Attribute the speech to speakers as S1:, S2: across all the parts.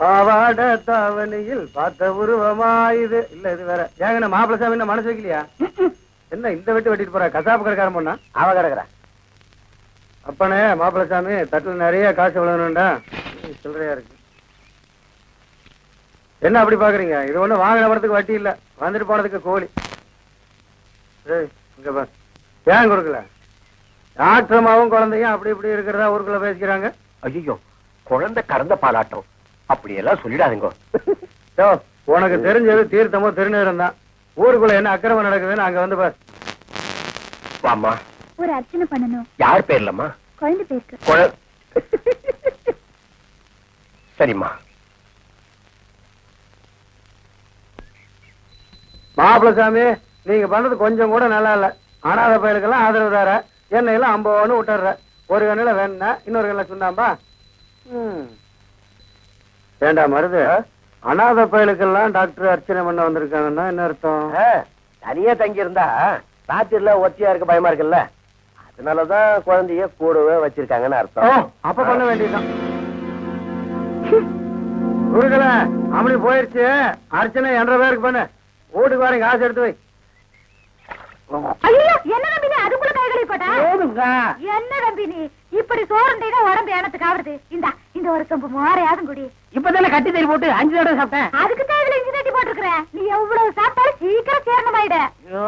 S1: பாவாட தாவணியில் பார்த்த உருவமாயுது. இல்ல இது வேற. ஏங்க நான் மாப்பிள சாமி என்ன மனசு வைக்கலையா? என்ன இந்த வெட்டு வெட்டிட்டு போற? கசாப்பு கடைக்காரன் பொண்ணா?
S2: அவ கிடக்குறா.
S1: அப்பனே மாப்பிள சாமி தட்டுல நிறைய காசு விழணும்டா சில்லறையா இருக்கு. என்ன அப்படி பாக்குறீங்க? இது ஒண்ணு வாங்கின படத்துக்கு வட்டி இல்ல. வந்துட்டு போனதுக்கு கோழி. இங்க பாரு. ஏன் கொடுக்கல டாக்டர் அம்மாவும் குழந்தையும் அப்படி இப்படி இருக்கிறதா ஊருக்குள்ள பேசிக்கிறாங்க?
S2: ஐயோ குழந்தை கறந்த பாலாட்டம். அப்படி எல்லாம் சொல்லிடாதீங்க
S1: உனக்கு தெரிஞ்சது தீர்த்தமோ திருநீரம் தான். ஊருக்குள்ள என்ன அக்கிரமம் நடக்குதுன்னு அங்க வந்து பாரு.
S2: வாம்மா.
S3: ஒரு அர்ச்சனை பண்ணணும்.
S2: யார் பேர்லம்மா?
S3: குழந்தை பேருக்கு.
S2: சரிம்மா.
S1: மாப்பிள சாமி நீங்க பண்றது கொஞ்சம் கூட நல்லா இல்ல. அனாதை பயலுக்கெல்லாம் ஆதரவு தர. என்ன எல்லாம் அம்பவன்னு விட்டுற ஒரு கண்ணுல வேணா இன்னொரு கண்ணுல சுண்ணாம்பா? ம். ஏண்டா மருது? அனாதை பயலுக்கெல்லாம் டாக்டர் அர்ச்சனை பண்ண வந்திருக்காங்கன்னா என்ன அர்த்தம்?
S2: தனியா தங்கி இருந்தா ராத்திரில ஒத்தியா இருக்க பயமா இருக்குல்ல? அதனாலதான் குழந்தைய கூடவே வச்சிருக்காங்கன்னு அர்த்தம்.
S1: அப்ப பண்ண வேண்டியதுதான். குருகல அப்படி போயிருச்சு. அர்ச்சனை என்ற பேருக்கு பண்ணு. வீட்டுக்கு வரேன் காசு எடுத்து வை.
S3: ஐயோ என்ன நம்பி நீ? அதுக்குள்ள கைகளை போட்டா? என்ன நம்பி நீ? இப்படி சோறுண்டீங்க உடம்பு எனத்துக்கு ஆவறது? இந்த இந்த ஒரு கம்பு மோரையாதும் குடி.
S4: இப்பதானே கட்டி தறி போட்டு அஞ்சு தடவை சாப்பிட்டேன்.
S3: அதுக்கு தான் இதுல இஞ்சி தட்டி போட்டிருக்கிற. நீ எவ்வளவு சாப்பிட்டாலும் சீக்கிரம் சேரணமாயிட
S4: ஐயோ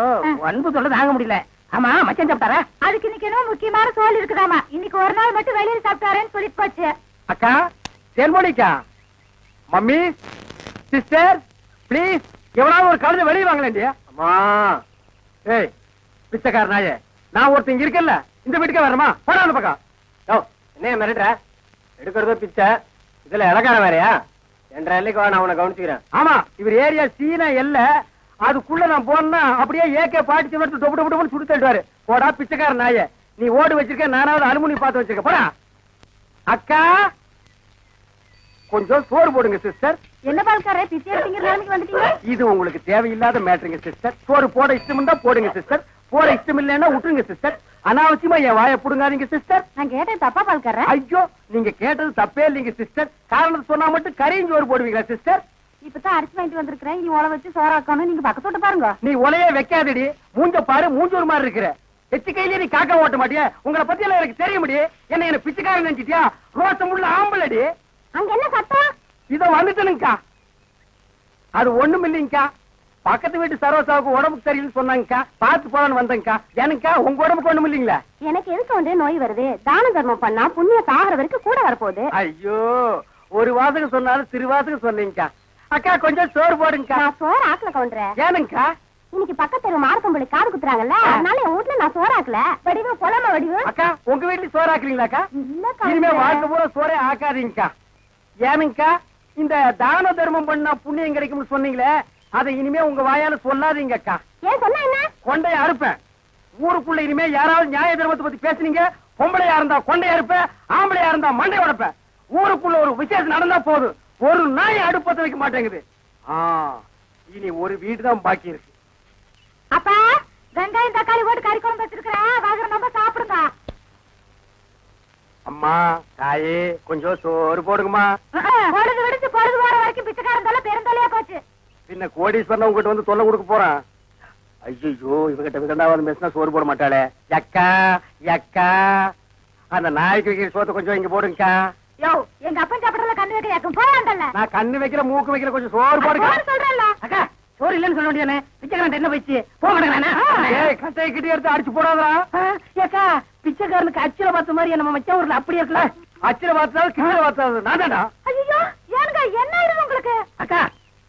S4: அன்பு சொல்ல தாங்க முடியல. ஆமா மச்சான் சாப்பிட்டாரா?
S3: அதுக்கு இன்னைக்கு என்ன முக்கியமான சோல் இருக்குதாமா. இன்னைக்கு ஒரு நாள் மட்டும் வெளியில சாப்பிட்டாரேன்னு சொல்லிட்டு போச்சு.
S1: அக்கா தேன்மொழிக்கா மம்மி சிஸ்டர் ப்ளீஸ் எவனாவது ஒரு கழுதை வெளியே வாங்கலேண்டியா?
S2: அம்மா
S1: ஏய் பிச்சைக்கார நாயே நான் ஒருத்தங்க இருக்கேன்ல இந்த வீட்டுக்கே வரமா போடா அந்த பக்கம்.
S2: யோ, என்ன மிரட்டுற? எடுக்கிறதோ பிச்சை. இதுல இலக்காரம் வேறயா? என்ற எல்லைக்கு வா நான் உன்னை கவனிச்சுக்கிறேன்.
S1: ஆமா இவர் ஏரியா சீனா எல்ல அதுக்குள்ள நான் போனா அப்படியே ஏகே பாட்டி சிவத்து டொப்பு டொப்பு சுடு தள்ளுவாரு போடா பிச்சைக்கார நாயே. நீ ஓடு வச்சிருக்க நானாவது அலுமினி பார்த்து வச்சிருக்க. போடா. அக்கா கொஞ்சம் சோறு போடுங்க சிஸ்டர்
S3: என்ன பால்காரே பிச்சை எடுத்தீங்க நிலைமைக்கு வந்துட்டீங்க?
S1: இது உங்களுக்கு தேவையில்லாத மேட்டருங்க சிஸ்டர் சோறு போட இஷ்டம் தான் போடுங்க சிஸ்டர் போட இஷ்டம் இல்லைன்னா விட்டுருங்க சிஸ்டர் அனாவசியமா என் வாயை புடுங்காதீங்க சிஸ்டர்
S3: நான் கேட்டேன் தப்பா பால்காரே
S1: ஐயோ நீங்க கேட்டது தப்பே இல்லைங்க சிஸ்டர் காரணத்தை சொன்னா மட்டும் கரையும் சோறு போடுவீங்களா சிஸ்டர்
S3: இப்பதான் அரிசி வாங்கிட்டு வந்திருக்கிறேன். இனி உழ வச்சு சோறாக்கணும் நீங்க பக்கத்தோட்ட பாருங்க.
S1: நீ உலையே வைக்காதடி. மூஞ்ச பாரு மூஞ்சூர் மாதிரி இருக்கிற. எச்சு கையிலே நீ காக்கா ஓட்ட மாட்டியா. உங்களை பத்தி எல்லாம் எனக்கு தெரிய முடியும் என்ன என்ன பிச்சைக்காரன் நினைச்சிட்டியா? ரோசம் உள்ள ஆம்பளடி.
S3: அங்க என்ன சத்தம்?
S1: இதோ வந்துட்டனுங்கக்கா. அது ஒண்ணும் இல்லைங்கக்கா. பக்கத்து வீட்டு சரோசாவுக்கு உடம்புக்கு சரியில்லைன்னு சொன்னாங்கக்கா. பார்த்து போலான்னு வந்தேங்கக்கா. எனக்கா உங்க உடம்புக்கு ஒண்ணும் இல்லைங்களா?
S3: எனக்கு எதுக்கு வந்து நோய் வருது? தான தர்மம் பண்ணா புண்ணிய சாகர வரைக்கும் கூட வரப்போகுது.
S1: ஐயோ ஒரு வாசகம் சொன்னாலும் திருவாசகம் சொன்னீங்கக்கா. அக்கா கொஞ்சம் சோறு போடுங்கக்கா.
S3: நான் சோறு ஆக்கல கவுண்டரேன்
S1: ஏனுங்கக்கா?
S3: இன்னைக்கு பக்கத்துல மாரப்பம்பளி காது குத்துறாங்கல்ல? அதனால என் வீட்டுல நான் சோறு ஆக்கல. வடிவு புலம வடிவு.
S1: அக்கா உங்க வீட்டுல சோறு ஆக்குறீங்களாக்கா?
S3: இல்ல
S1: இனிமே. வாழ்க்கை பூரா சோறே ஆக்காதீங்கக்கா. ஏனுங்கக்கா இந்த தான தர்மம் பண்ணா புண்ணியம் கிடைக்கும்னு சொன்னீங்களே அதை இனிமே உங்க வாயால சொல்லாதீங்கக்கா.
S3: ஏன் சொன்னா என்ன?
S1: கொண்டைய அறுப்பேன். ஊருக்குள்ள இனிமே யாராவது நியாய தர்மத்தை பத்தி பேசுனீங்க பொம்பளையா இருந்தா கொண்டைய அறுப்பேன் ஆம்பளையா இருந்தா மண்டை உடைப்பேன். ஊருக்குள்ள ஒரு விசேஷம் நடந்தா போதும் ஒரு நாய் அடுப்பத்த வைக்க மாட்டேங்குது. இனி ஒரு வீடு தான் பாக்கி இருக்கு.
S3: அப்பா வெங்காயம் தக்காளி போட்டு கறி குழம்பு வச்சிருக்கிறேன். வாங்குற நம்ம சாப்பிடுங்க.
S1: அம்மா தாயே கொஞ்சம் சோறு போடுங்கம்மா.
S3: பொழுது விடுச்சு பொழுது போற வரைக்கும் பிச்சைக்காரன் தொல்லை பெருந்தொல்லையா போச்சு.
S1: பின்ன கோடீஸ்வரன் உங்ககிட்ட வந்து தொல்லை கொடுக்க போறான். ஐயோ இவகிட்ட விகண்டாவது பேசினா சோறு போட மாட்டாளே. யக்கா யக்கா. அந்த நாய்க்கு வைக்கிற சோத்தை கொஞ்சம் இங்க போடுங்கக்கா.
S3: யோ எங்க அப்பன் சாப்பிடறதுல கண்ணு வைக்க யாக்கும் போயாண்டல்ல
S1: நான் கண்ணு வைக்கிற மூக்கு வைக்கிற கொஞ்சம் சோறு போடுங்க
S3: சொல்றேன்ல.
S4: அக்கா சோறு இல்லைன்னு சொல்ல வேண்டியதானே? பிச்சைக்காரன் என்ன போயிடுச்சு? போக மாட்டேங்கிறானே?
S1: கிட்டி எடுத்து அடிச்சு போடாதா
S4: ஏக்கா பிச்சைக்காரனுக்கு அச்சில பார்த்த மாதிரி நம்ம மச்சான் ஊர்ல அப்படியே இருக்கல
S1: அச்சில பார்த்தாலும் கீழே பார்த்தாலும் நான் தானா
S3: ஐயோ ஏனுங்க என்ன ஆயிடுது உங்களுக்கு?
S4: அக்கா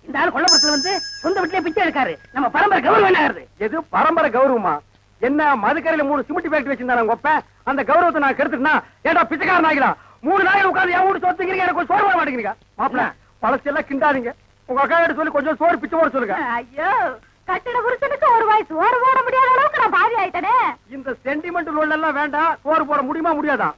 S4: இந்த ஆள் கொல்லப்புறத்துல வந்து சொந்த வீட்லயே பிச்சை எடுக்காரு. நம்ம பரம்பரை கௌரவம் என்ன ஆகுது?
S1: எது? பரம்பரை கௌரவமா? என்ன மதுக்கரையில மூணு சிமெண்ட் ஃபேக்டரி வச்சிருந்தாங்க அப்பன் அந்த கௌரவத்தை நான் கெடுத்துட்டா ஏடா பிச்சைக்காரன் ஆகிலாம்? மூணு நாள் உட்கார்ந்து என் வீட்டு சொத்துக்கிறீங்க எனக்கு போட மாட்டேங்கிறீங்க மாப்பிள பழசெல்லாம் கிண்டாதீங்க. உங்க அக்கா கிட்ட சொல்லி கொஞ்சம் சோறு பிச்சை போட சொல்லுங்க.
S3: ஐயோ கட்டிட புருஷனுக்கு ஒரு வாய் சோறு போட முடியாத அளவுக்கு நான் பாதி ஆயிட்டனே.
S1: இந்த சென்டிமெண்ட் லோன் எல்லாம் வேண்டாம் சோறு போட முடியுமா முடியாதா?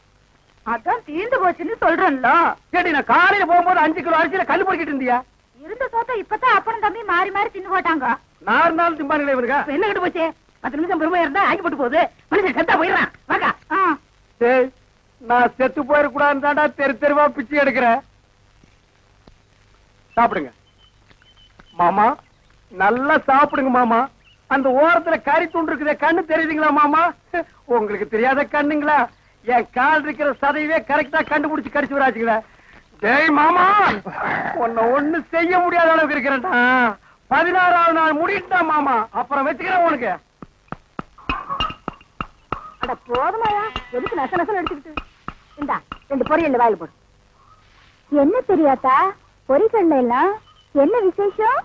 S3: அதான் தீர்ந்து போச்சுன்னு சொல்றேன்ல.
S1: கேட்டி நான் காலையில போகும்போது அஞ்சு கிலோ அரிசியில கல் பொறுக்கிட்டு இருந்தியா?
S3: இருந்த சோத்த இப்பதான் அப்பனும் தம்பி மாறி மாறி தின்னு போட்டாங்க.
S1: நான் இருந்தாலும் திம்பானுங்களே
S4: இப்ப என்ன கிட்ட போச்சு? பத்து நிமிஷம் பெருமையா இருந்தா ஆகி போட்டு போகுது. மனுஷன் செத்தா போயிடுறான்.
S1: டேய் நான் செத்து போயிடக்கூடாதுன்னு தாண்டா தெரு தெருவா பிச்சை எடுக்கிறேன்.
S5: சாப்பிடுங்க. மாமா நல்லா சாப்பிடுங்க மாமா. அந்த ஓரத்துல கறி துண்டு இருக்குதே கண்ணு தெரியுதுங்களா மாமா? உங்களுக்கு தெரியாத கண்ணுங்களா? என் கால் இருக்கிற சதையவே கரெக்டா கண்டுபிடிச்சு கடிச்சு விடாச்சுங்களே டேய் மாமா உன்னை ஒண்ணு செய்ய முடியாத அளவுக்கு இருக்கிறேன்டா. பதினாறாவது நாள் முடிட்டா மாமா. அப்புறம் வச்சுக்கிறேன் உனக்கு.
S3: அட போதுமாயா எதுக்கு நச நசம் எடுத்துக்கிட்டு இந்தா ரெண்டு பொரியல் வாயில் போடு. என்ன தெரியாதா? பொரிக்கல்ல எல்லாம் என்ன விசேஷம்?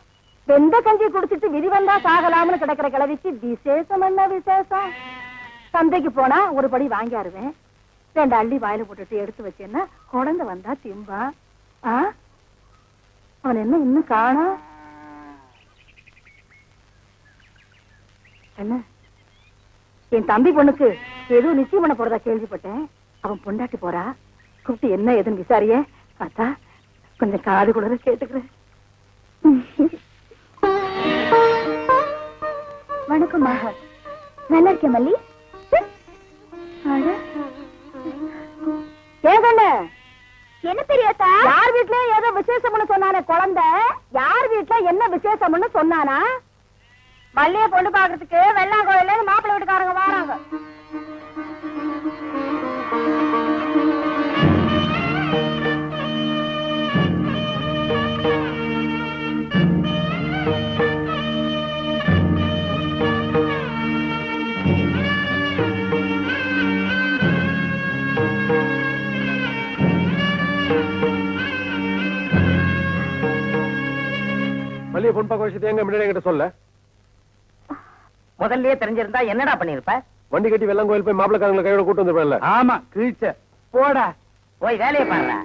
S3: வெந்த கஞ்சி குடிச்சிட்டு விதி வந்தா சாகலாம்னு கிடக்கிற கிளவிக்கு விசேஷம் என்ன விசேஷம்? சந்தைக்கு போனா ஒரு படி வாங்கியாருவேன் ரெண்டு அள்ளி வாயில போட்டுட்டு எடுத்து வச்சேன்னா குழந்தை வந்தா திம்பா. ஆ? அவன் என்ன இன்னும் காணா? என்ன? என் தம்பி பொண்ணுக்கு ஏதோ நிச்சயம் பண்ண போறதா கேள்விப்பட்டேன். அவன் பொண்டாட்டி போறா. கூப்பிட்டு என்ன ஏதுன்னு விசாரிய. பார்த்தா கொஞ்சம் காது குளிர கேட்டுக்கிறேன். வணக்கம்மா நல்லா இருக்கேன் மல்லி? ஏகண்ண என்ன பெரியாத்தா? யார் வீட்ல ஏதோ விசேஷம்னு சொன்னானே குழந்தை? யார் வீட்ல என்ன விசேஷம்னு சொன்னானா? மல்லிய பொண்ணு பாக்குறதுக்கு வெள்ளாங்கோயில மாப்பிள்ளை வீட்டுக்காரங்க வராங்க.
S6: மல்லிகை பொன் பார்க்க விஷயத்தை எங்க முன்னாடி என்கிட்ட சொல்ல?
S7: முதல்லயே தெரிஞ்சிருந்தா என்னடா பண்ணிருப்ப
S6: வண்டி கட்டி வெள்ளம் கோயில் போய் மாப்பிளக்காரங்களை கையோட கூட்டு வந்துருப்பேன்ல.
S5: ஆமா கிழிச்ச. போடா.
S7: போய் வேலையை பாருடா.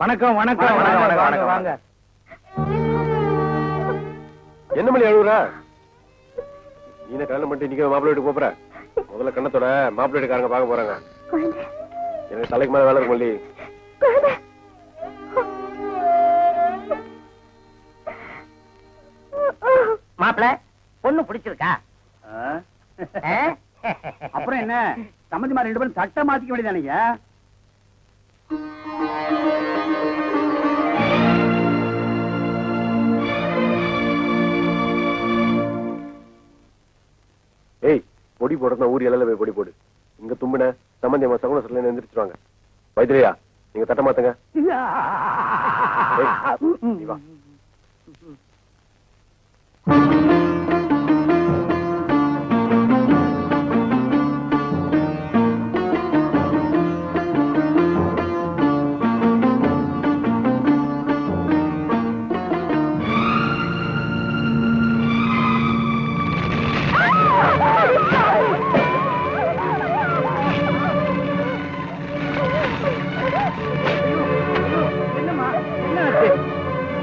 S5: வணக்கம் வணக்கம்
S6: வணக்கம், வணக்கம்,
S5: வாங்க
S6: என்ன மணி அழுகுற நீ கல்யாணம் பண்ணிட்டு நிக்க மாப்பிள்ளை வீட்டுக்கு போற? முதல்ல கண்ணத்தோட மாப்பிள்ளை வீட்டுக்காரங்க பார்க்க போறாங்க. எனக்கு தலைக்கு மேல வேலை இருக்கும்
S7: மாப்பிள பொண்ணு பிடிச்சிருக்கா?
S5: அப்புறம் என்ன? சம்மந்திமா ரெண்டு பேரும் சட்டை மாத்திக்க வேண்டியதானீங்க
S6: ஏய் பொடி போடுறதுனா ஊர் இலையில போய் பொடி போடு. இங்க தும்பின சம்பந்தி அம்மா சகுன சொல்லி எந்திரிச்சிருவாங்க. வைத்திரியா நீங்க தட்ட மாத்துங்க.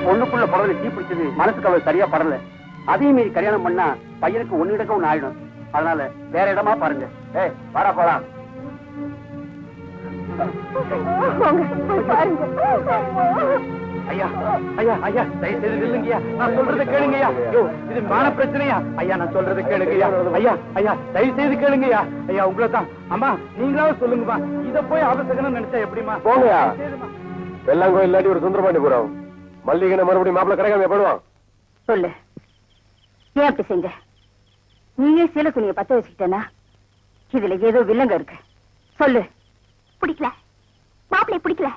S5: பொண்ணுக்குள்ள புடவை தீ பிடிச்சது மனசுக்கு அவள் சரியா படல. அதையும் மீறி கல்யாணம் பண்ணா பையனுக்கு ஒண்ணு இடக்க ஒண்ணு ஆயிடும். அதனால வேற இடமா பாருங்க.
S6: ஏய் வாடா போலாம்.
S5: ஐயா ஐயா ஐயா தயவு செய்து நில்லுங்கய்யா. நான் சொல்றதை கேளுங்கய்யா. ஐயோ இது மான பிரச்சனையா? ஐயா நான் சொல்றதை கேளுங்கய்யா. ஐயா ஐயா தயவு செய்து கேளுங்கய்யா. ஐயா உங்களை தான். அம்மா நீங்களாவது சொல்லுங்கம்மா. இத போய் அவசகனம் நினைச்சா எப்படிமா
S6: போங்கய்யா. வெள்ளாங்கோயில் இல்லாட்டி ஒரு சுந்தரபாண்டி போறோம் மல்லிகனை மறுபடியும் மாப்பிள்ளை கிடைக்காம போடுவான்
S3: சொல்லு. ஏன் அப்படி செஞ்ச. நீயே சீல துணியை பத்த வச்சுக்கிட்டேனா? இதுல ஏதோ வில்லங்க இருக்கு. சொல்லு. பிடிக்கல. மாப்பிளை பிடிக்கல.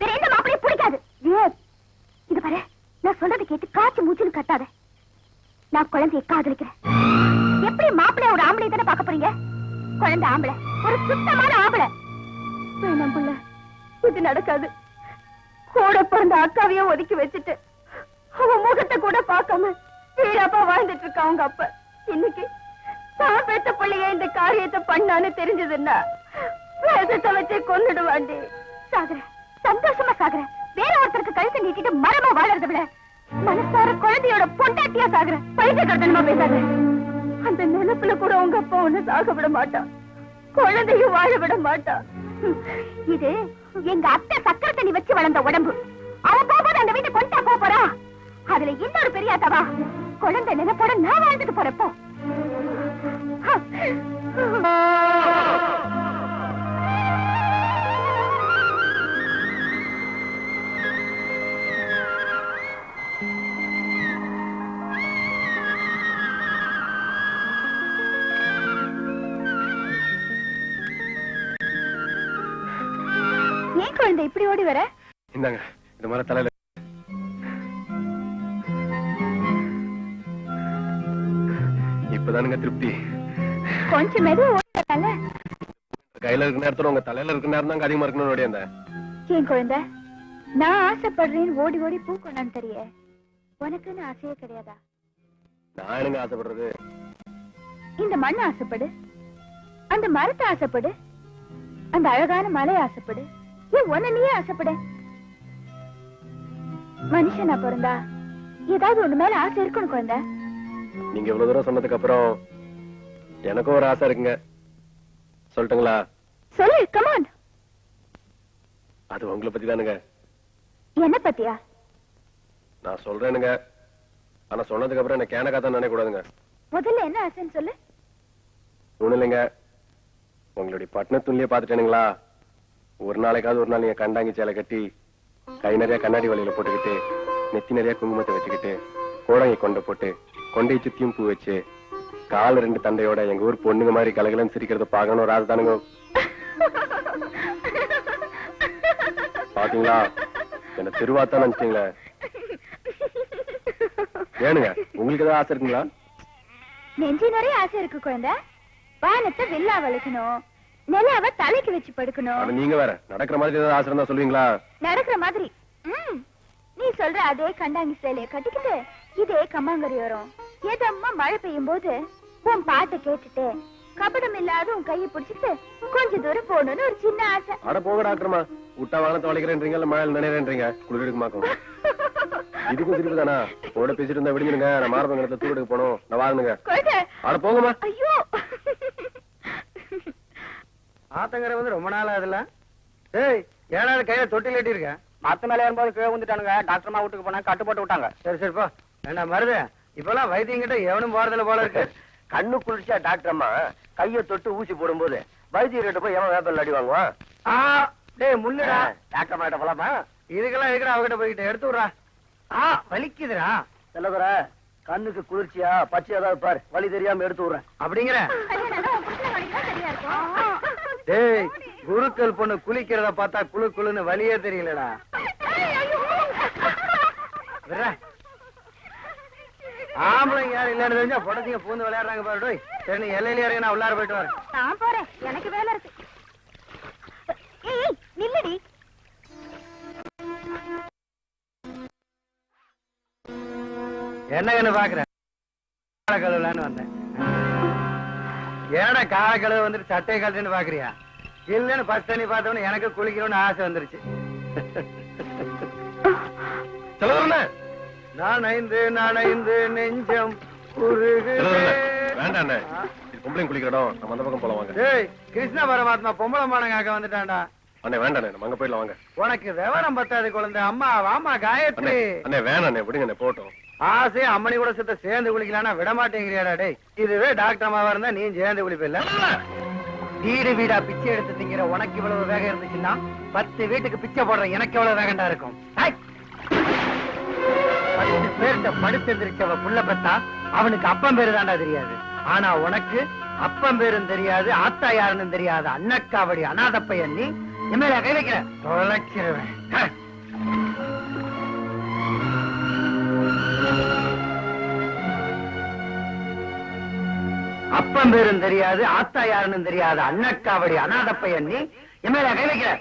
S3: வேற எந்த மாப்பிளையும் பிடிக்காது. ஏன்? இது பாரு நான் சொல்றதை கேட்டு காய்ச்சி மூச்சுன்னு கட்டாத நான் குழந்தைய காதலிக்கிறேன். எப்படி மாப்பிளைய ஒரு ஆம்பளை தானே பார்க்க போறீங்க? குழந்தை ஆம்பளை. ஒரு சுத்தமான ஆம்பளை. வேணாம் புள்ள இது நடக்காது. கூட பிறந்த அக்காவையே ஒதுக்கி வச்சுட்டு அவன் முகத்தை கூட பார்க்காம வீராப்பா வாழ்ந்துட்டு இருக்கா அவங்க அப்ப. இன்னைக்கு தான் பெத்த பிள்ளைய இந்த காரியத்தை பண்ணான்னு தெரிஞ்சதுன்னா வேதத்தை வச்சே கொன்னுடுவாண்டி. சாகுற சந்தோஷமா சாகுற வேற ஒருத்தருக்கு கழுத்தை நீட்டிட்டு மரமா வாழறத விட மனசார குழந்தையோட பொண்டாட்டியா சாகுற பைத்தியக்காரத்தனமா பேசாத அந்த நினைப்புல கூட உங்க அப்பா ஒண்ணு சாக விட மாட்டான். குழந்தையும் வாழ விட மாட்டான். இது எங்க அத்தை சக்கரை தண்ணி வச்சு வளர்ந்த உடம்பு. அவ போகும்போது அந்த வீட்டை கொண்டா போறா? அதுல இன்னொரு பெரியாத்தவா குழந்தை நினைப்போட நான் வாழ்ந்துட்டு போறப்போ.
S8: ஏன் குழந்தை இப்படி ஓடி வர?
S6: இந்த மாதிரி தலையில இப்பதானுங்க திருப்தி.
S8: கொஞ்சம் மெதுவா ஓடி வரல
S6: கையில இருக்க நேரத்துல உங்க தலையில இருக்க நேரம் தான் அதிகமா இருக்கணும்னு ஓடியாந்த
S8: ஏன் குழந்தை? நான் ஆசைப்படுறேன்னு ஓடி ஓடி பூ கொண்டாந்து தெரிய. உனக்குன்னு ஆசையே கிடையாதா?
S6: நான் என்னங்க ஆசைப்படுறது?
S8: இந்த மண்ணை ஆசைப்படு. அந்த மரத்தை ஆசைப்படு. அந்த அழகான மலையை ஆசைப்படு. ஏன் உன்னை நீயே ஆசைப்படு? மனுஷனா பிறந்தா ஏதாவது ஒண்ணு மேல ஆசை இருக்கணும் குழந்தை.
S6: நீங்க இவ்வளவு தூரம் சொன்னதுக்கு அப்புறம் எனக்கும் ஒரு ஆசை இருக்குங்க. சொல்லட்டுங்களா?
S8: சொல்லு கமான்
S6: அது உங்களை பத்தி தானுங்க.
S8: என்ன பத்தியா?
S6: நான் சொல்றேனுங்க. ஆனா சொன்னதுக்கு அப்புறம் என்ன கேனக்கா தான் நினைக்க கூடாதுங்க.
S8: முதல்ல என்ன ஆசைன்னு சொல்லு.
S6: ஒண்ணும் இல்லைங்க. உங்களுடைய பட்டண துணிலே பாத்துட்டேனுங்களா ஒரு நாளைக்காவது ஒரு நாள் நீங்க கண்டாங்கி சேலை கட்டி கை நிறைய கண்ணாடி வலையில போட்டுக்கிட்டு நெத்தி நிறைய குங்குமத்தை வச்சுக்கிட்டு கோடங்கை கொண்டை போட்டு கொண்டை சுத்தியும் பூ வச்சு கால் ரெண்டு தண்டையோட எங்க ஊர் பொண்ணுங்க மாதிரி கலகலன்னு சிரிக்கிறத பார்க்கணும் ஒரு ஆசை தானுங்க பாத்தீங்களா? என்ன திருவாத்தான் நினைச்சிட்டீங்களே? ஏனுங்க உங்களுக்கு ஏதாவது ஆசை இருக்குங்களா?
S8: நெஞ்சு நிறைய ஆசை இருக்கு குழந்தை. வானத்தை வில்லா வளைக்கணும். நிலாவை தலைக்கு வச்சு படுக்கணும்.
S6: நீங்க வேற நடக்கிற மாதிரி ஏதாவது ஆசை இருந்தா சொல்லுவீங்களா?
S8: நடக்கிற மாதிரி. நீ சொல்ற அதே கண்டாங்கி சேலைய கட்டிக்கிட்டு இதே கம்மாங்கரி வரும். ஏதம்மா மழை பெய்யும் போது உன் பாட்டை கேட்டுட்டு கபடம் இல்லாத உன் கையை பிடிச்சிட்டு கொஞ்ச தூரம் போகணும்னு ஒரு சின்ன ஆசை.
S6: அட போக டாக்டர்மா. விட்டா வானத்தை வளைக்கிறேன்றீங்க இல்ல மழையில் நினைறேன்றீங்க. குளிர் எடுக்குமாக்கும் இதுக்கும் சிரிப்பு தானா உங்களோட பேசிட்டு இருந்தா விடுங்க நான் மாரபங்கத்துல தூர் எடுக்க போனோம் நான் வாங்குங்க
S8: குழந்தை
S6: அட போங்கம்மா.
S8: ஐயோ.
S9: ஆத்தங்கரை வந்து ரொம்ப நாள் ஆகுதுல்ல? ஏய் ஏழாவது கையில தொட்டில் கட்டி
S5: மத்த மேல ஏறும்போது கீழே வந்துட்டானுங்க டாக்டர் அம்மா வீட்டுக்கு போனா கட்டு போட்டு விட்டாங்க.
S9: சரி சரி போ. என்ன மருது. இப்பெல்லாம் வைத்தியங்கிட்ட எவனும் போறதில்ல போல இருக்கு.
S2: கண்ணு குளிர்ச்சியா டாக்டர் அம்மா கைய தொட்டு ஊசி போடும்போது வைத்தியர்கிட்ட போய் எவன் வேப்பல் அடி வாங்குவான்
S9: ஆ டேய் முள்ளுடா
S2: டாக்டர் அம்மா கிட்ட போலாமா?
S9: இதுக்கெல்லாம் எதுக்குடா அவகிட்ட போய்கிட்ட எடுத்து விடுறா. ஆ வலிக்குதுடா.
S2: செல்லதுர கண்ணுக்கு குளிர்ச்சியா பச்சை ஏதாவது பாரு வழி தெரியாம எடுத்து விடுறேன்.
S9: அப்படிங்கிற. டேய் குருக்கள் பொண்ணு குளிக்கிறத பார்த்தா குளு குளுன்னு வலியே தெரியலடா. விட்றா. ஆம்பளைங்க யாரும் இல்லன்னு தெரிஞ்சா புடச்சிங்க பூந்து விளையாடுறாங்க பாரு டேய். சரி நீ எல்லையில இறங்கி நான் உள்ளார போயிட்டு வரேன்.
S8: நான் போறேன். எனக்கு வேலை இருக்கு. ஏய் நில்லுடி.
S9: என்ன கண்ணு பாக்குற? கால கழுவலான்னு வந்தேன். ஏடா கால கழுவு வந்துட்டு சட்டையை கழட்டுன்னு பாக்குறியா? இல்லன்னு பஸ் தண்ணி பார்த்தவொடனே எனக்கு குளிக்கணும்னு ஆசை வந்துருச்சு.
S6: செலவுண்ணே
S9: நான் ஐந்து நான் ஐந்து நெஞ்சம்.
S6: வேண்டாம் அண்ணே. இது பொம்பளைங்க குளிக்கிற இடம். நம்ம அந்த பக்கம் போலாம் வாங்க.
S9: டேய் கிருஷ்ண பரமாத்மா பொம்பளை மானங்காக்க வந்துட்டான்டா.
S6: அண்ணே வேண்டாண்ணே நம்ம அங்க போயிடலாம் வாங்க.
S9: உனக்கு விவரம் பத்தாது குழந்தை. அம்மா வாமா காயத்ரி.
S6: அண்ணே வேணாம் அண்ணே. விடுங்க அண்ணே. போட்டோம்
S9: ஆசையா அம்மனி கூட சுத்த சேர்ந்து குளிக்கலாம்னா விட மாட்டேங்கிறியாடா டேய். இதுவே டாக்டர் அம்மாவா இருந்தா நீ சேர்ந்து குளிப்பில்ல? வீடு வீடா பிச்சை எடுத்து திங்கிற உனக்கு இவ்வளவு வேகம் இருந்துச்சுன்னா பத்து வீட்டுக்கு பிச்சை போடுற எனக்கு எவ்வளவு வேகண்டா இருக்கும்! பத்து பேர்கிட்ட படுத்து புள்ள பத்தா அவனுக்கு அப்பம் பேரு தாண்டா தெரியாது. ஆனா உனக்கு அப்பம் பேரும் தெரியாது ஆத்தா யாருன்னு தெரியாது. அண்ணக்காவடி அநாத பையன் நீ எம்எல்ஏ கை வைக்கிற. தொலைக்கிறவன். அப்பம் பேரும் தெரியாது ஆத்தா யாருன்னு தெரியாது. அண்ணக்காவடி அநாத பையன் நீ எம்எல்ஏ கை வைக்கிற.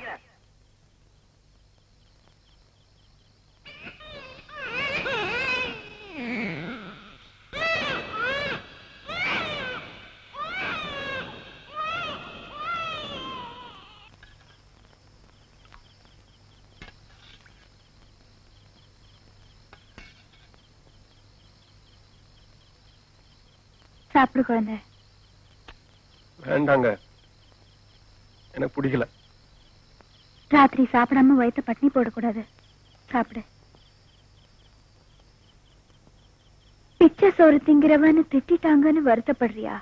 S8: சாப்பிடு குழந்தை
S6: வேண்டாங்க. எனக்கு பிடிக்கல.
S8: ராத்திரி சாப்பிடாம வயித்த பட்னி போடக்கூடாது. சாப்பிடு. பிச்சை சோறு திங்கிறவன்னு திட்டிட்டாங்கன்னு வருத்தப்படுறியா?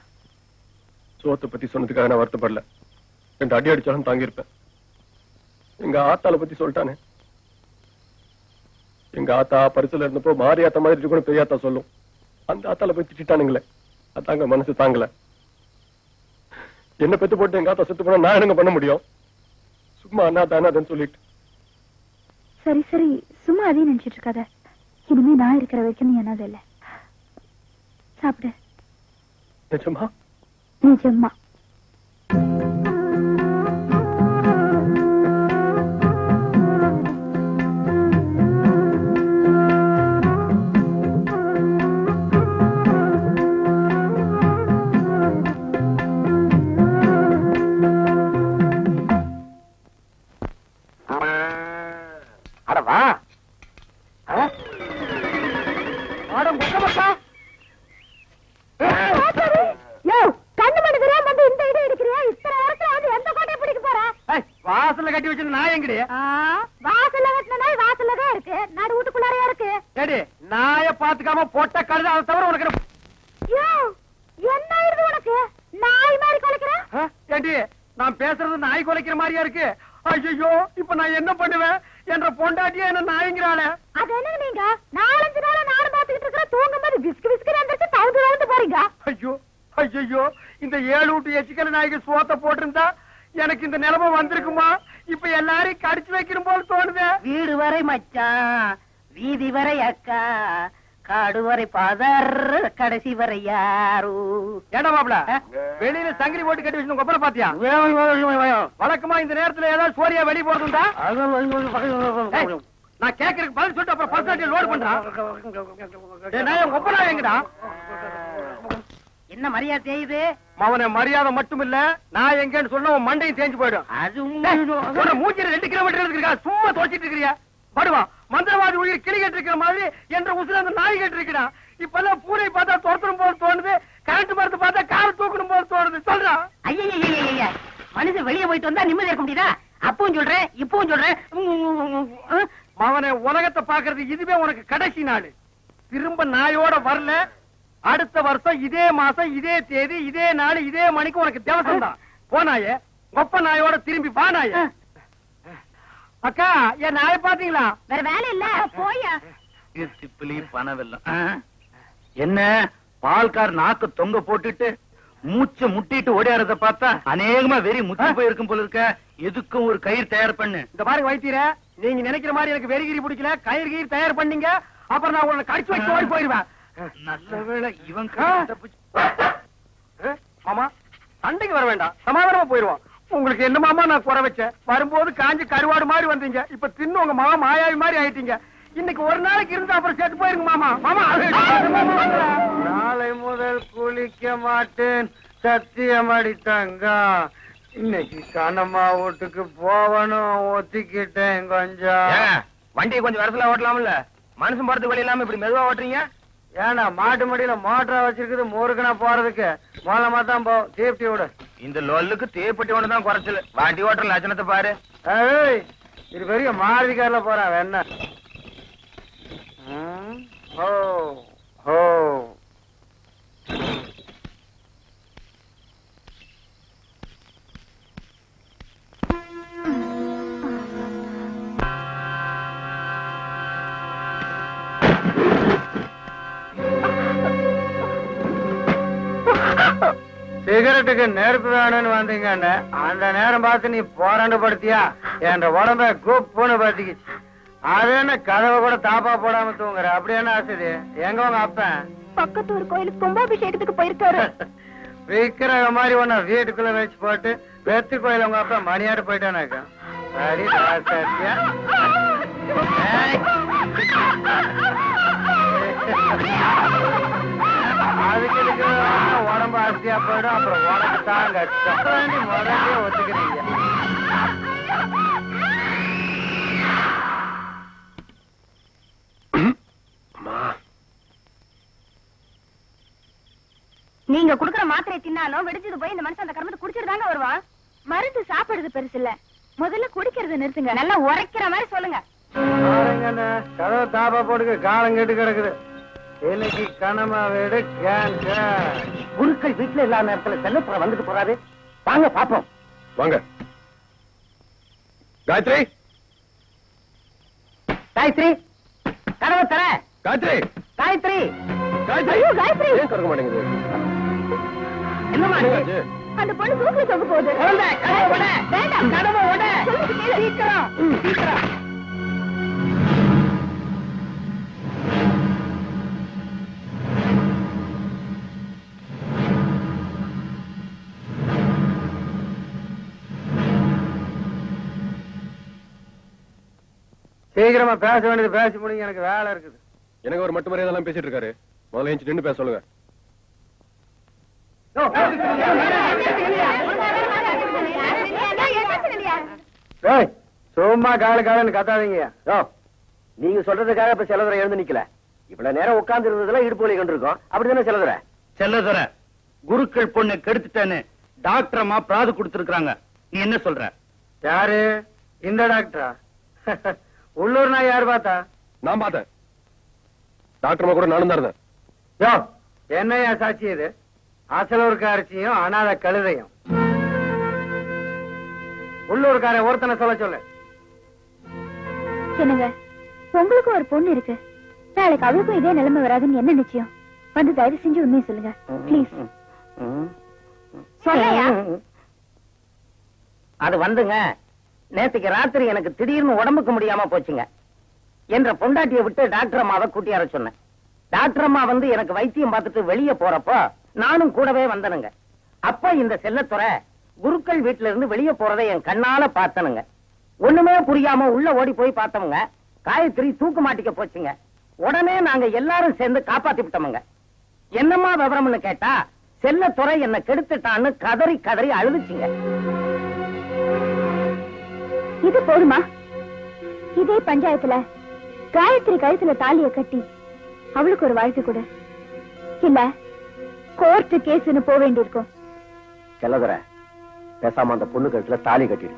S6: சோத்தை பத்தி சொன்னதுக்காக நான் வருத்தப்படல. ரெண்டு அடி அடிச்சாலும் தாங்கியிருப்பேன். எங்க ஆத்தால பத்தி சொல்லிட்டானே. எங்க ஆத்தா பரிசுல இருந்தப்போ மாறி ஆத்தா மாதிரி இருக்கணும் பெரியாத்தா சொல்லும். அந்த ஆத்தால போய் திட்டானுங்களே அதாங்க மனசு தாங்கல. என்ன பெத்து போட்டு எங்க ஆத்தா செத்து போனா நான் என்னங்க பண்ண முடியும்? சும்மா அண்ணாத்தா அண்ணாதன்னு சொல்லிட்டு.
S3: சரி சரி. சும்மா அதையும் நினைச்சிட்டு இருக்காத. இனிமே நான் இருக்கிற வரைக்கும் நீ என்னது இல்ல. சாப்பிடு.
S6: நிஜமா?
S3: நிஜம்மா
S9: ஐயோ இந்த ஏழு எச்சிக்கல நாய்க்கு சோத்த போட்டிருந்தா எனக்கு இந்த நிலைமை வந்திருக்குமா? இப்ப எல்லாரையும் கடிச்சு வைக்கணும் போல தோணுதே.
S7: வீடு வரை மச்சான் வீதி வரை அக்கா காடு வரை பாதர் கடைசி வரை யாரு?
S9: ஏடா வெளியில சங்கிலி போட்டு கட்டி வச்சு கொப்பரை பாத்தியா? வழக்கமா இந்த நேரத்துல ஏதாவது சோரியா வெளிய போறதுண்டா? நான் கேக்குறதுக்கு பதில் சொல்லிட்டு அப்புறம் பர்சனாலிட்டி லோட் பண்றான் கொப்பரா எங்கடா?
S7: என்ன மரியாதை செய்யுது
S9: அவன மரியாதை மட்டும் இல்ல நான் எங்கன்னு சொன்ன உன் மண்டையும் தேஞ்சு போயிடும்.
S7: அது
S9: மூஞ்சில ரெண்டு கிலோமீட்டர் இருக்கா சும்மா தோச்சிட்டு இருக்கிறியா? படுவா மந்திரவாதி உயிர் கிளி கட்டு இருக்கிற மாதிரி என்ற உசுர அந்த நாய் கட்டு இருக்கிறா இப்ப எல்லாம் பூனை பார்த்தா துரத்தணும் போல தோணுது கரண்ட் மரத்து பார்த்தா கார் தூக்கணும் போல தோணுது. சொல்றா.
S7: ஐயா மனுஷன் வெளியே போயிட்டு வந்தா நிம்மதி இருக்க முடியுதா? அப்பவும் சொல்றேன் இப்பவும் சொல்றேன்.
S9: மவனை உலகத்தை பாக்குறது இதுவே உனக்கு கடைசி நாள். திரும்ப நாயோட வரல அடுத்த வருஷம் இதே மாசம் இதே தேதி இதே நாள் இதே மணிக்கு உனக்கு திவசம் தான் போனாயே ஒப்ப நாயோட திரும்பி வா நாயே. அக்கா என் நாயை பாத்தீங்களா?
S3: வேற வேலை இல்ல போயா
S10: சிப்பிலி பணவெல்லாம் என்ன? பால்கார் நாக்கு தொங்க போட்டுட்டு மூச்ச முட்டிட்டு ஓடியாரத பார்த்தா அநேகமா வெறி முத்தி போயிருக்கும் போல இருக்க. எதுக்கும் ஒரு கயிறு தயார் பண்ணு.
S9: இந்த மாதிரி வைத்தீர நீங்க நினைக்கிற மாதிரி எனக்கு வெறிகிரி பிடிக்கல கயிறு கயிறு தயார் பண்ணீங்க அப்புறம் நான் உன்னை கடிச்சு வச்சு ஓடி போயிருவேன்.
S10: நல்ல வேளை இவன்
S9: மாமா சண்டைக்கு வர வேண்டாம். சமாதானமா போயிருவோம். உங்களுக்கு என்ன மாமா நான் குறை வச்சேன் வரும்போது காஞ்சி கருவாடு மாதிரி வந்தீங்க. இப்ப தின்னு உங்க மாமா மாயாவி மாதிரி ஆயிட்டீங்க. இன்னைக்கு ஒரு நாளைக்கு இருந்தா அப்புறம் செத்து போயிருங்க மாமா. மாமா நாளை முதல் குளிக்க மாட்டேன். சத்தியம் அடித்தாங்க. இன்னைக்கு கண்ணம்மா வீட்டுக்கு போவணும் ஒத்திக்கிட்டேன் கொஞ்சம்.
S10: வண்டியை கொஞ்சம் வரசுல ஓட்டலாம்ல. மனுஷன் போறதுக்கு வழி இல்லாம இப்படி மெதுவா ஓட்டுறீங்க?
S9: ஏண்டா மாட்டு மடியில மோட்டரா வச்சிருக்குது முறுக்கனா போறதுக்கு. மூலமா தான் போ சேஃப்டி விடு
S10: இந்த லொல்லுக்கு தேப்பட்டி ஒண்ணு தான் குறைச்சல். வண்டி ஓட்டுற லட்சணத்தை பாரு.
S9: ஏய் இது பெரிய மாருதி கார்ல போறான் என்ன? ஓ. சிகரெட்டுக்கு நெருப்பு வேணும்னு வந்தீங்கன்னு அந்த நேரம் பார்த்து நீ போராண்டு படுத்தியா? என்ற உடம்ப குப்புன்னு பத்திக்கிச்சு அது என்ன கதவை கூட தாப்பா போடாம தூங்குற? அப்படி என்ன ஆசைது எங்க உங்க அப்பன்
S3: பக்கத்து ஒரு கோயிலுக்கு கும்பாபிஷேகத்துக்கு போயிருக்காரு.
S9: விக்கிரக மாதிரி ஒன்ன வீட்டுக்குள்ள வச்சு போட்டு வெத்து கோயில் உங்க அப்பா மணியாடு போயிட்டானாக்கா. சரி ராசாத்தியா. அரிசியா போயிடும். அப்புறம் உனக்கு தான் கஷ்டம். நீ முதல்ல ஒத்துக்கிறீங்க.
S3: நீங்க குடுக்குற மாத்திரை தின்னாலும் வெடிச்சது போய் இந்த மனுஷன் அந்த கர்மத்தை குடிச்சிட்டு தாங்க வருவான் மருந்து சாப்பிடுறது பெருசு இல்ல. முதல்ல குடிக்கிறத நிறுத்துங்க. நல்லா உரைக்கிற மாதிரி சொல்லுங்க.
S9: தாப்பா போட்டுக்க காலம் கெட்டு கிடக்குது. இன்னைக்கு கனமா வீடு கேன்சர்
S7: குருக்கள் வீட்டுல இல்லாத நேரத்துல செல்லப்புற வந்துட்டு போறாரு. வாங்க பாப்போம்.
S6: வாங்க. காயத்ரி?
S7: காயத்ரி கதவை தர.
S6: காயத்ரி?
S7: காயத்ரி.
S6: காயத்ரி?
S3: ஐயோ, காயத்ரி!
S6: ஏன் மாட்டேங்குது?
S7: என்னமா இது?
S3: அந்த பொண்ணு தூக்கில தொங்க போகுது.
S7: குழந்தை, கதவை உட.
S3: வேண்டாம்
S7: கதவை உட. சீக்கிரம். சீக்கிரம்.
S9: சீக்கிரமா பேச வேண்டியது பேசி முடிங்க எனக்கு வேலை இருக்குது.
S6: எனக்கு ஒரு மட்டும் மரியாதை பேசிட்டு இருக்காரு. முதல்ல ஏஞ்சி நின்று பேச சொல்லுங்க.
S9: ஏய் சும்மா காலு காலன்னு கத்தாதீங்க.
S2: யோ, நீங்க சொல்றதுக்காக இப்ப செலவரை எழுந்து நிக்கல. இவ்வளவு நேரம் உட்கார்ந்து இருந்ததுல இடுப்பு வலி கண்டிருக்கோம் அப்படிதானே செலவர
S10: செல்லதுர குருக்கள் பொண்ணு கெடுத்துட்டேன்னு டாக்டர் அம்மா பிராது கொடுத்திருக்காங்க நீ என்ன சொல்ற?
S9: யாரு? இந்த டாக்டரா? உள்ளூர் நான் யார் பார்த்தா?
S6: நான் பார்த்தேன். டாக்டர் கூட நானும் தான் இருந்தேன்.
S9: என்னையா சாட்சி இது? அசலூர்காரச்சியும் அனாத கழுதையும். உள்ளூர்காரன் ஒருத்தனை சொல்ல சொல்லு.
S3: என்னங்க உங்களுக்கும் ஒரு பொண்ணு இருக்கு. நாளைக்கு அவளுக்கும் இதே நிலைமை வராதுன்னு என்ன நிச்சயம்? வந்து தயவு செஞ்சு உண்மையை சொல்லுங்க. ப்ளீஸ் சொல்லையா?
S7: அது வந்துங்க. நேத்துக்கு ராத்திரி எனக்கு திடீர்னு உடம்புக்கு முடியாம போச்சுங்க. என்ற பொண்டாட்டியை விட்டு டாக்டர் அம்மாவை கூட்டியார சொன்னேன். டாக்டர் அம்மா வந்து எனக்கு வைத்தியம் பார்த்துட்டு வெளியே போறப்போ நானும் கூடவே வந்தனுங்க. அப்ப இந்த செல்லத்துறை குருக்கள் வீட்டுல இருந்து வெளியே போறதை என் கண்ணால பார்த்தனுங்க. ஒண்ணுமே புரியாம உள்ள ஓடி போய் பார்த்தவங்க காயத்ரி தூக்கு மாட்டிக்க போச்சுங்க. உடனே நாங்க எல்லாரும் சேர்ந்து காப்பாத்தி விட்டோமுங்க. என்னம்மா விவரம்னு கேட்டா செல்லத்துறை என்ன கெடுத்துட்டான்னு கதறி கதறி அழுதுச்சுங்க.
S3: இது போதுமா? இதே பஞ்சாயத்துல காயத்ரி கழுத்துல தாலிய கட்டி அவளுக்கு ஒரு வாழ்க்கை கூட. இல்ல கோர்ட்டு கேஸ்னு போக வேண்டியிருக்கும்
S2: செல்லவர பேசாம அந்த பொண்ணு கழுத்துல தாலி கட்டிடு.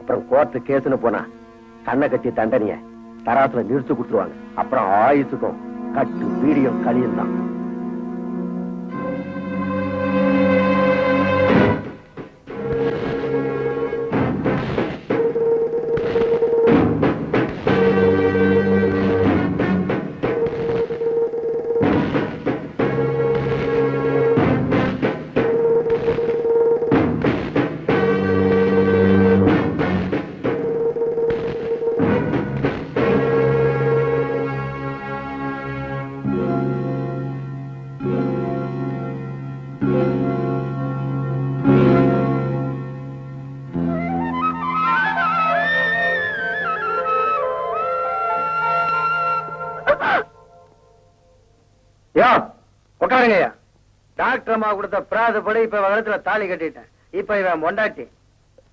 S2: அப்புறம் கோர்ட்டு கேஸ்னு போனா கண்ணை கட்டி தண்டனைய தராசுல நிறுத்து கொடுத்துருவாங்க. அப்புறம் ஆயுசுக்கும் கட்டு வீடியும் கலியும் தான்
S9: உட்காருங்கய்யா. டாக்டர் அம்மா கொடுத்த பிராது படி இப்ப இவ தாலி கட்டிட்டேன். இப்ப இவன் பொண்டாட்டி.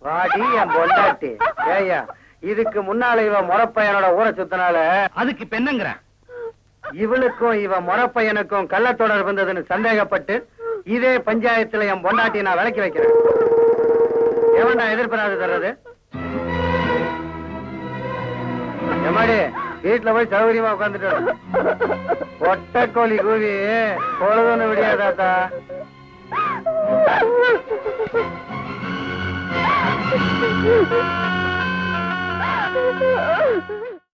S9: வாடி என் பொண்டாட்டி. ஏயா இதுக்கு முன்னால இவன் முறப்பையனோட ஊரை சுத்தினால
S10: அதுக்கு இப்ப என்னங்கிற?
S9: இவளுக்கும் இவன் முறப்பையனுக்கும் கள்ளத்தொடர் இருந்ததுன்னு சந்தேகப்பட்டு இதே பஞ்சாயத்துல என் பொண்டாட்டி நான் விளக்கி வைக்கிறேன். எவன்டா எதிர்பாராது தர்றது? எம்மாடி? வீட்டுல போய் சௌகரியமா உட்காந்துட்டு ஒட்ட கோழி கூவி பொழுதுன்னு விடியாதாத்தா
S3: Thank you.